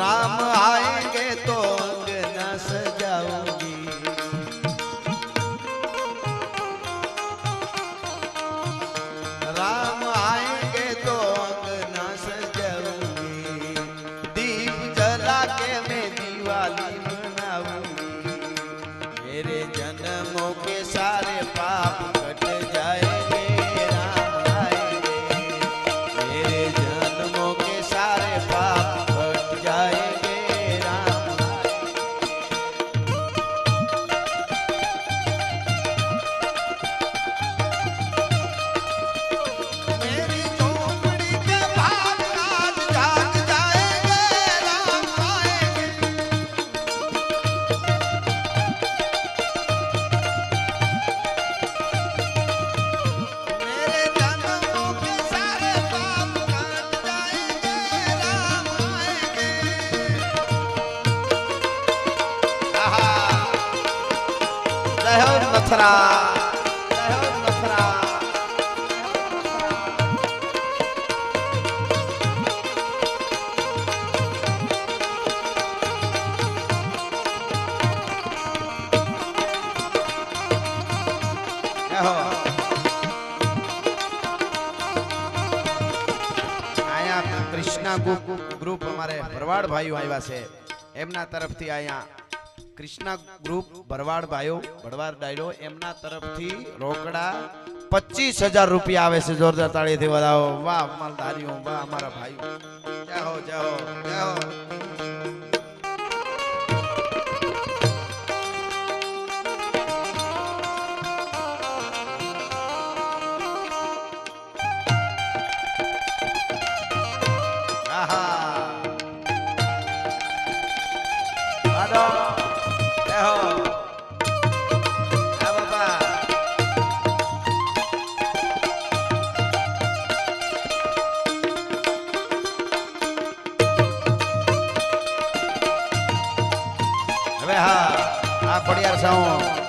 રામ આ લખરા કૃષ્ણા ગ્રુપ અમારે ભરવાડ ભાઈઓ આવ્યા છે. એમના તરફથી અહીંયા કૃષ્ણા ગ્રુપ ભરવાડ ભાઈઓ, ભરવાડ ડાયડો એમના તરફથી રોકડા પચીસ હજાર રૂપિયા આવે છે જોરદાર તાળીથી વધાવો. વાહ માલધારીઓ વાહ, અમારા ભાઈઓ. જય હો જય હો જય હો. આ પડિયાર સાઉ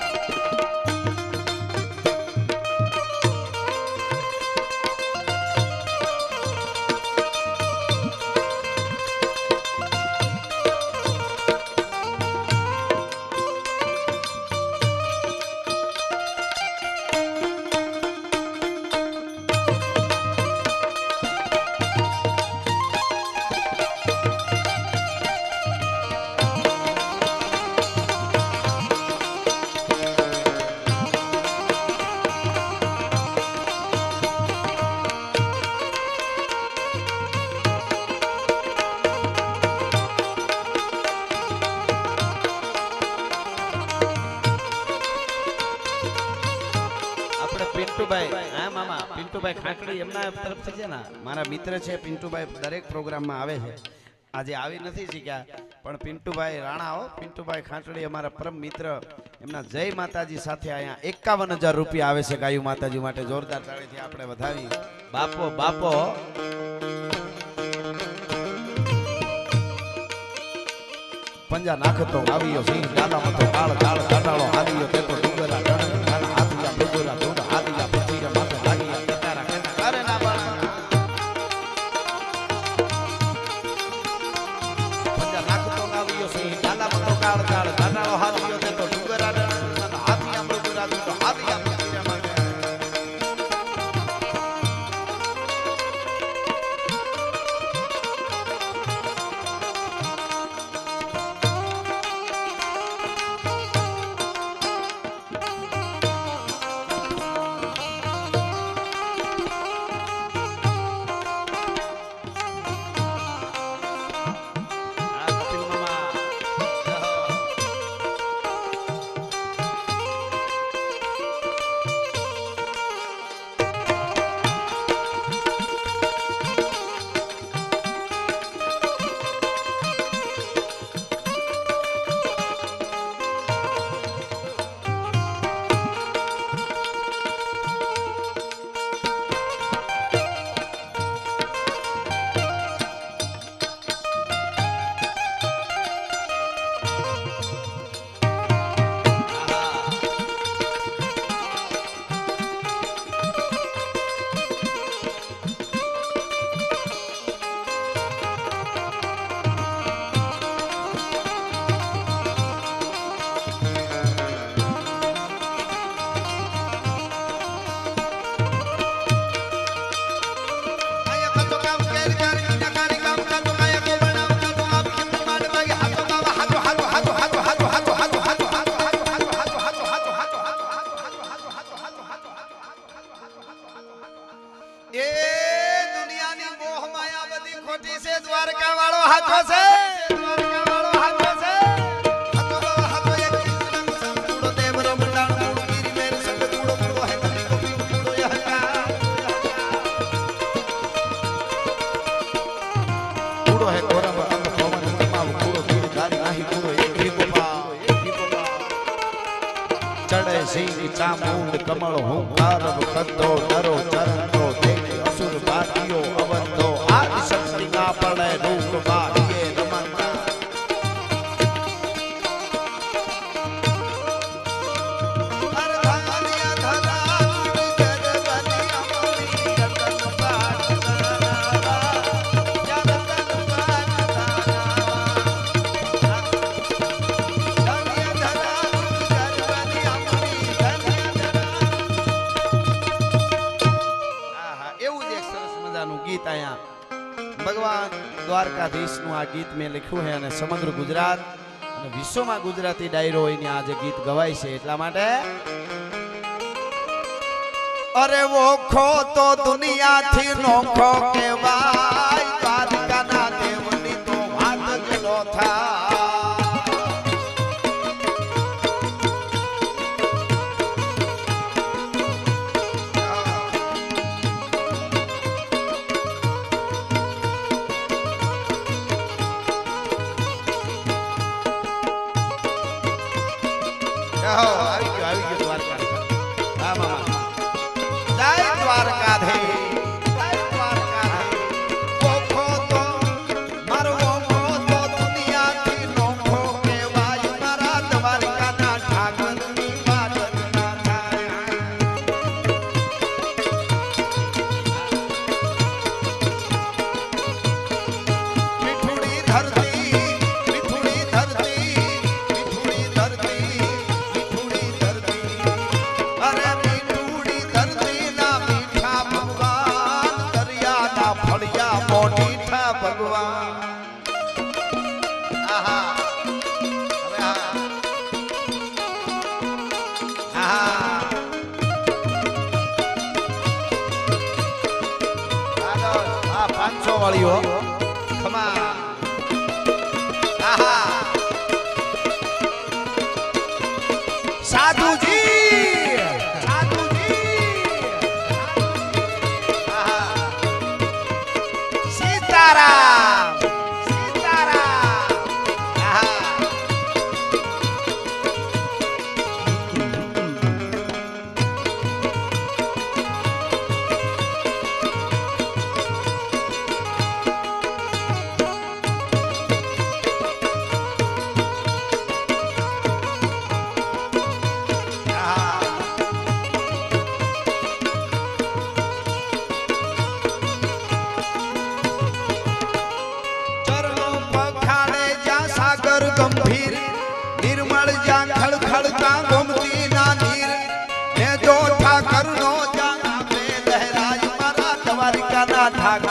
એમના તરફથી છે ને, મારા મિત્ર છે, પિન્ટુભાઈ દરેક પ્રોગ્રામમાં આવે છે. આજે આવી નથી શીખ્યા પણ પિન્ટુભાઈ રાણા હો. પિન્ટુભાઈ ખાટડી અમારા પરમ મિત્ર. એમના જય માતાજી સાથે અહીંયા એકાવન હજાર રૂપિયા આવે છે ગાયું માતાજી માટે. જોરદાર તાળીથી આપણે વધાવી બાપો બાપો. પંજા નાખતો, આવ્યો સિંહ દાદા મતો કાળ કાળ કાટાળો આવ્યો તે તો જમાડો હું? વર્ષનું આ ગીત મેં લખ્યું છે અને સમગ્ર ગુજરાત અને વિશ્વમાં ગુજરાતી ડાયરો હોય ને આ જે ગીત ગવાય છે એટલા માટે અરે ઓખો તો દુનિયાથી નોખો કહેવાય. આવી ગયો આવી ગયો.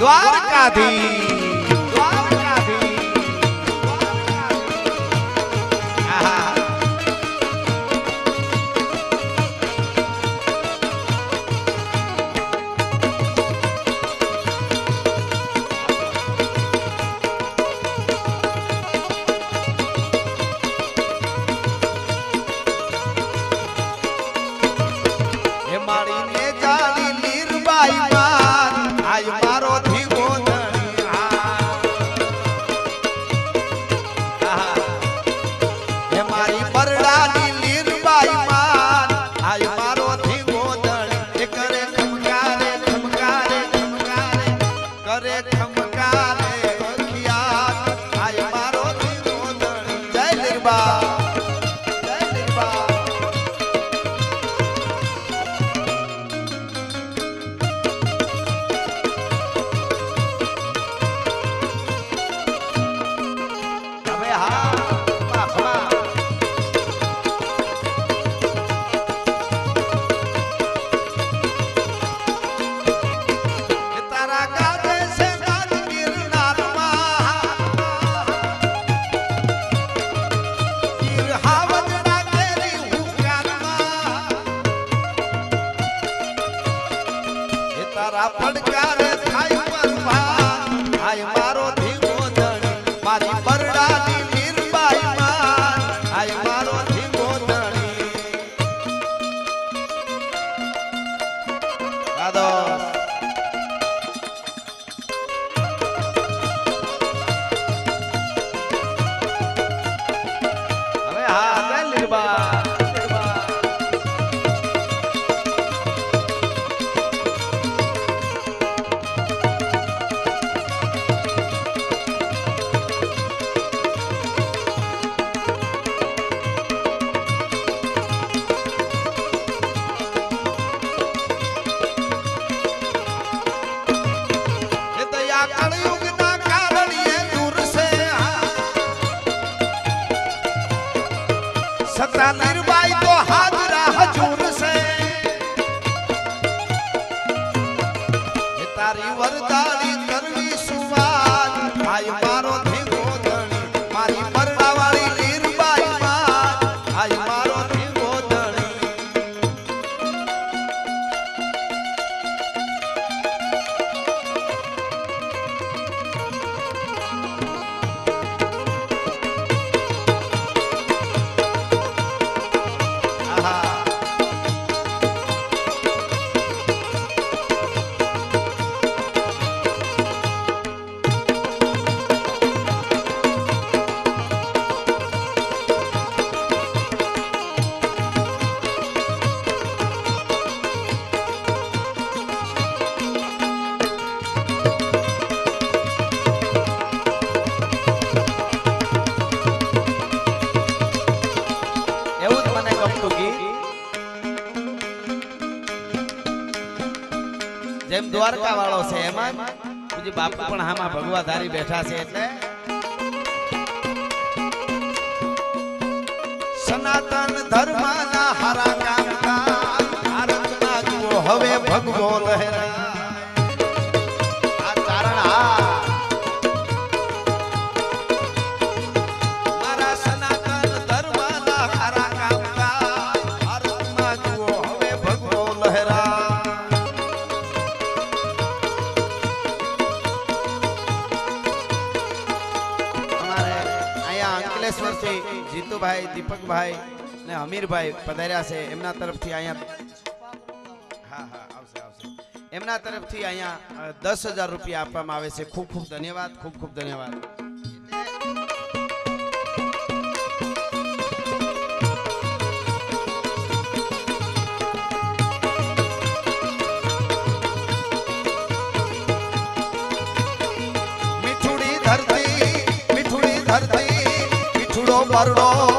દ્વારકાધીશ એ તારા પડકારે સતા નિર્બાઈ જેમ દ્વારકા વાળો છે એમાં. પૂજી બાપુ પણ આમાં ભગવા ધારી બેઠા છે એટલે. સનાતન ધર્મના હારા દીપકભાઈ ને અમીરભાઈ પધાર્યા છે. એમના તરફથી અહીંયા હા હા, આવશે આવશે. એમના તરફથી અહીંયા દસ હજાર રૂપિયા આપવામાં આવે છે. ખૂબ ખૂબ ધન્યવાદ, ખૂબ ખૂબ ધન્યવાદ. ધરતી, મીઠુડી ધરતી, મીઠુડો બરડો